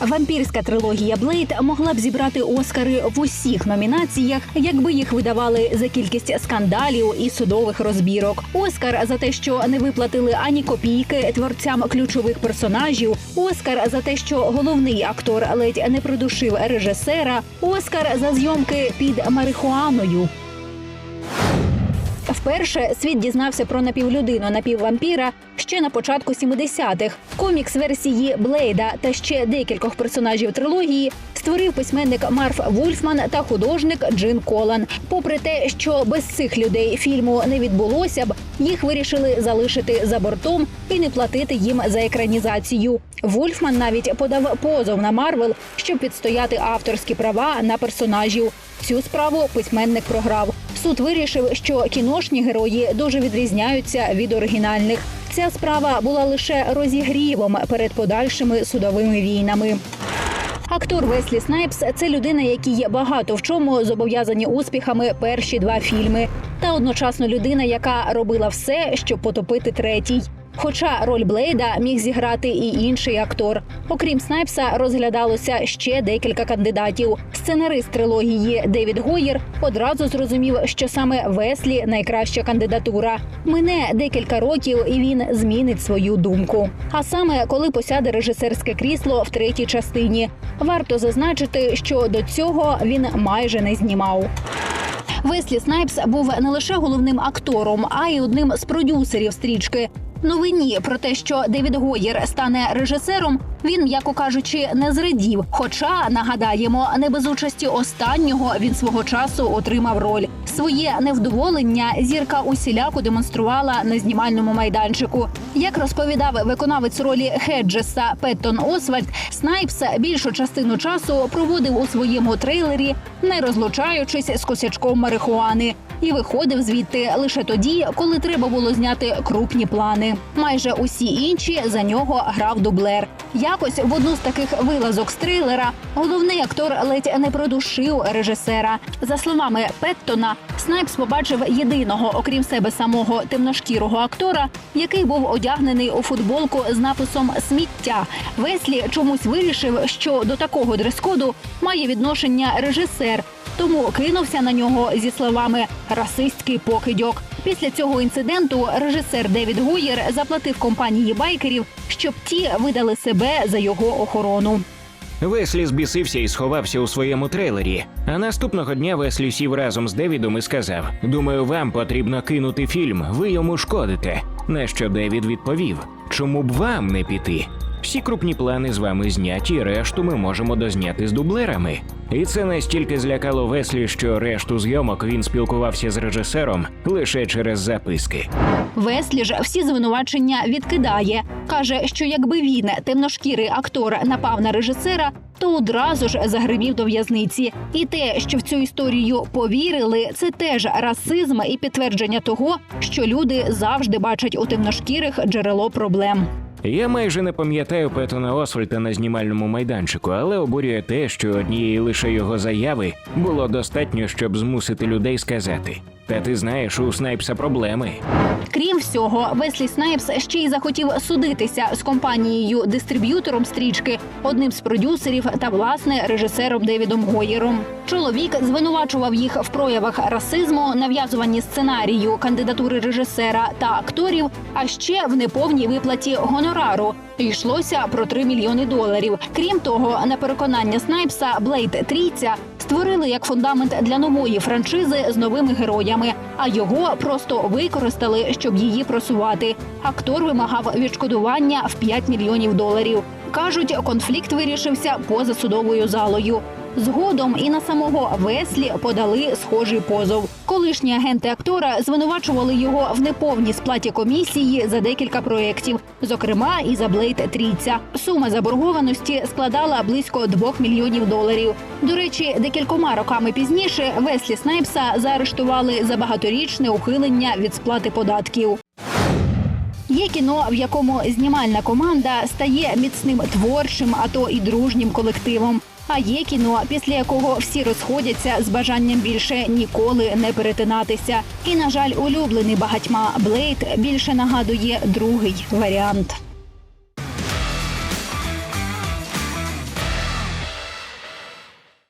Вампірська трилогія Блейд могла б зібрати Оскари в усіх номінаціях, якби їх видавали за кількість скандалів і судових розбірок. Оскар за те, що не виплатили ані копійки творцям ключових персонажів. Оскар за те, що головний актор ледь не придушив режисера. Оскар за зйомки під марихуаною. Вперше світ дізнався про напівлюдину напіввампіра ще на початку 70-х. Комікс версії Блейда та ще декількох персонажів трилогії створив письменник Марф Вульфман та художник Джин Колан. Попри те, що без цих людей фільму не відбулося б, їх вирішили залишити за бортом і не платити їм за екранізацію. Вульфман навіть подав позов на Марвел, щоб відстояти авторські права на персонажів. Цю справу письменник програв. Суд вирішив, що кіношні герої дуже відрізняються від оригінальних. Ця справа була лише розігрівом перед подальшими судовими війнами. Актор Веслі Снайпс це людина, якій багато в чому зобов'язані успіхами перші два фільми, та одночасно людина, яка робила все, щоб потопити третій. Хоча роль Блейда міг зіграти і інший актор. Окрім Снайпса, розглядалося ще декілька кандидатів. Сценарист трилогії Девід Гоєр одразу зрозумів, що саме Веслі найкраща кандидатура. Мине декілька років, і він змінить свою думку. А саме коли посяде режисерське крісло в третій частині. Варто зазначити, що до цього він майже не знімав. Веслі Снайпс був не лише головним актором, а й одним з продюсерів стрічки. Новині про те, що Девід Гоєр стане режисером, він, м'яко кажучи, не зрадів. Хоча нагадаємо, не без участі останнього він свого часу отримав роль. Своє невдоволення зірка усіляко демонструвала на знімальному майданчику. Як розповідав виконавець ролі Хеджеса Петтон Освальд, Снайпс більшу частину часу проводив у своєму трейлері, не розлучаючись з косячком марихуани, і виходив звідти лише тоді, коли треба було зняти крупні плани. Майже усі інші за нього грав дублер. Якось в одну з таких вилазок з трейлера головний актор ледь не продушив режисера. За словами Петтона, Снайпс побачив єдиного, окрім себе самого темношкірого актора, який був одягнений у футболку з написом Сміття. Веслі чомусь вирішив, що до такого дрес-коду має відношення режисер. Тому кинувся на нього зі словами расистський покидьок. Після цього інциденту режисер Девід Гуєр заплатив компанії байкерів, щоб ті видали себе за його охорону. Веслі збісився і сховався у своєму трейлері. А наступного дня Веслі сів разом з Девідом і сказав: Думаю, вам потрібно кинути фільм, ви йому шкодите. На що Девід відповів: Чому б вам не піти? Всі крупні плани з вами зняті, решту ми можемо дозняти з дублерами. І це настільки злякало Веслі, що решту зйомок він спілкувався з режисером лише через записки. Веслі ж всі звинувачення відкидає. каже, що якби він, темношкірий актор, напав на режисера, то одразу ж загримів до в'язниці. І те, що в цю історію повірили, це теж расизм і підтвердження того, що люди завжди бачать у темношкірих джерело проблем. Я майже не пам'ятаю Петона Освальта на знімальному майданчику, але обурює те, що однієї лише його заяви було достатньо, щоб змусити людей сказати: Та ти знаєш, у Снайпса проблеми. Крім всього, Веслі Снайпс ще й захотів судитися з компанією дистриб'ютором стрічки, одним з продюсерів та власне режисером Девідом Гоєром. Чоловік звинувачував їх в проявах расизму, нав'язуванні сценарію, кандидатури режисера та акторів, а ще в неповній виплаті гонорару. Йшлося про 3 мільйони доларів. Крім того, на переконання Снайпса, Блейд Трійця створили як фундамент для нової франшизи з новими героями, а його просто використали, щоб її просувати. Актор вимагав відшкодування в 5 мільйонів доларів. Кажуть, конфлікт вирішився поза судовою залою. Згодом і на самого Веслі подали схожий позов. Колишні агенти актора звинувачували його в неповній сплаті комісії за декілька проєктів, зокрема і за Блейд Трійця. Сума заборгованості складала близько 2 мільйонів доларів. До речі, декількома роками пізніше Веслі Снайпса заарештували за багаторічне ухилення від сплати податків. Кіно, в якому знімальна команда стає міцним творчим, а то і дружнім колективом. А є кіно, після якого всі розходяться з бажанням більше ніколи не перетинатися. І, на жаль, улюблений багатьма Блейд більше нагадує другий варіант.